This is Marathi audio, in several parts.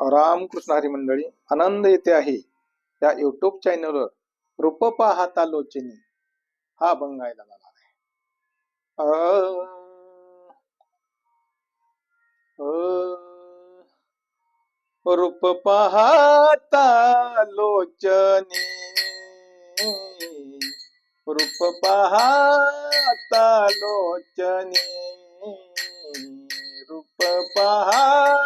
रामकृष्ण हरी मंडळी आनंद येते आहे. या युट्यूब चॅनलवर रूप पाहता लोचनी हा अभंग गायला जाणार आहे. रूप पाहता लोचनी रूप पाहता लोचनी रूप पहा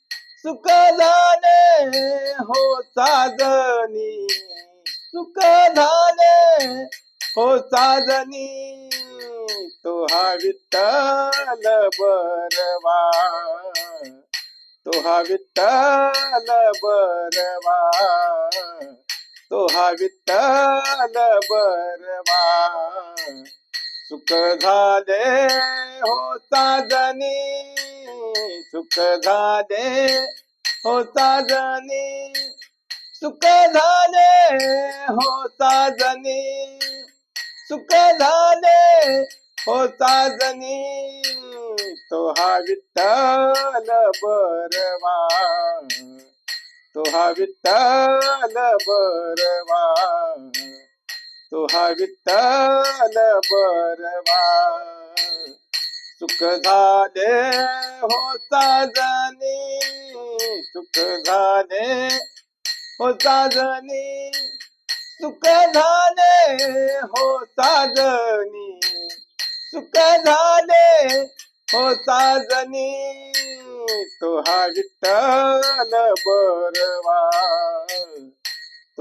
सुख झाले हो साजनी सुख झाले हो साजनी तो हा विठ्ठल बरवा तो हा विठ्ठल बरवा तुहा विठ्ठल बरवा सुख झाले हो साजनी सुख झाले होता जनी. सुख झाले होता जनी. सुख झाले होता जनी. तो हा विठ्ठल बरवा. तो हा विठ्ठल बरवा. तो हा विठ्ठल बरवा. सुख झाले होता जनी सुख झाले होता जनी सुख झाले होता जनी सुख झाले होता जनी तुहा विठ्ठल बरवा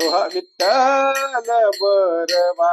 तुहा विठ्ठल बरवा.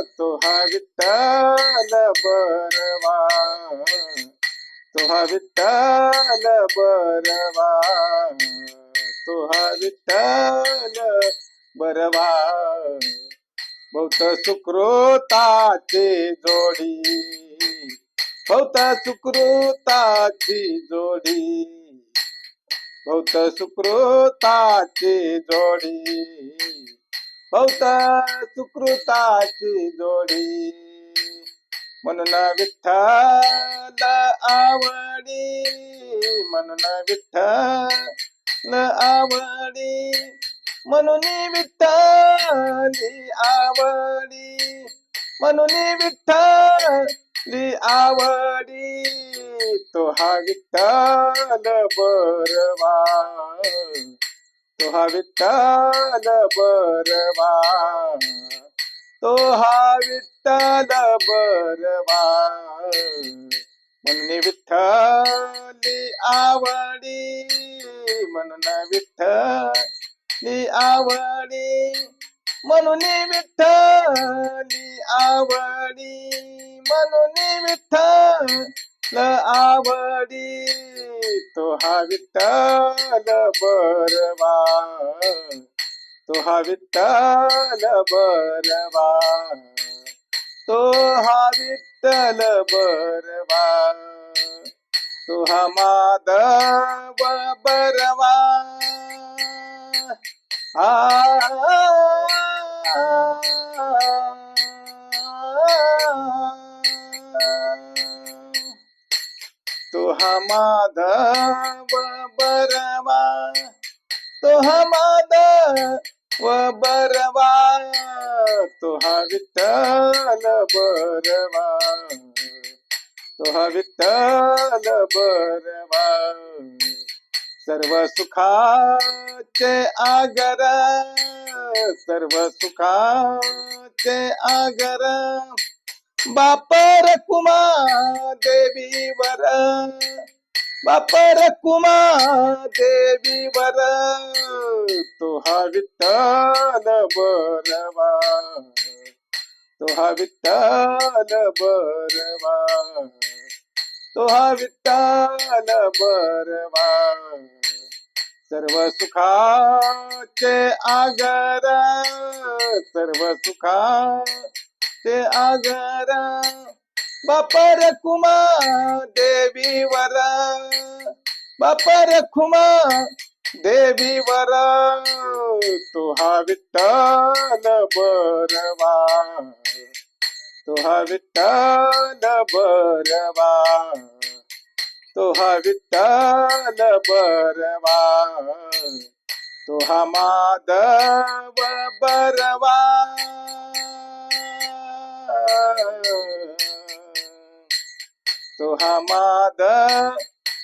तो विठ्ठल बरवा। तो विठ्ठल बरवा। तो विठ्ठल बरवा। बहुत सुकृताची जोडी। बहुत सुकृताची जोडी। बहुत सुकृताची जोडी। भौत सुकृताची जोडी. म्हणून विठ्ठल आवडी. म्हणून विठ्ठल आवडी. म्हणून विठ्ठली आवडी. म्हणून विठ्ठली आवडी. तो हा विठ्ठल बरवा. तो हा विठ्ठल बरवा तो हा विठ्ठल बरवा म्हणून विठ्ठली आवडी म्हणून विठ्ठली आवडी म्हणून विठ्ठली आवडी म्हणून विठ्ठल आवडी तो हा विठ्ठल बरवा. तो हा विठ्ठल बरवा. तो हा विठ्ठल बरवा. तो हा माधव बरवा. आ माधव बरवा तो हा माधव बरवा तोहा विठ्ठल बरवा तोहा विठ्ठल बरवा। सर्व सुखाचे आगर सर्व सुखाचे आगर बापर कुमा देवीवर. बापर कुमा देवीवर. तो हा विठ्ठल बरवा. तुहा हा विठ्ठल बरवा. तुहा हा विठ्ठल बरवा. सर्व सुखाचे आगर. सर्व सुखा ते आगर। बापर कुमा देवीवर बापर खुमा देवी वरा। तुहा विठ्ठल बरवा। तुहा विठ्ठल बरवा। तुहा विठ्ठल बरवा। तुहा माधव बरवा। तुहा माद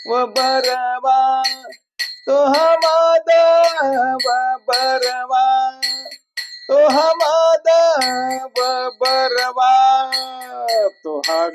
व बरवा तुहा माद व बरवा तुहा माद व बरवा तुहा हा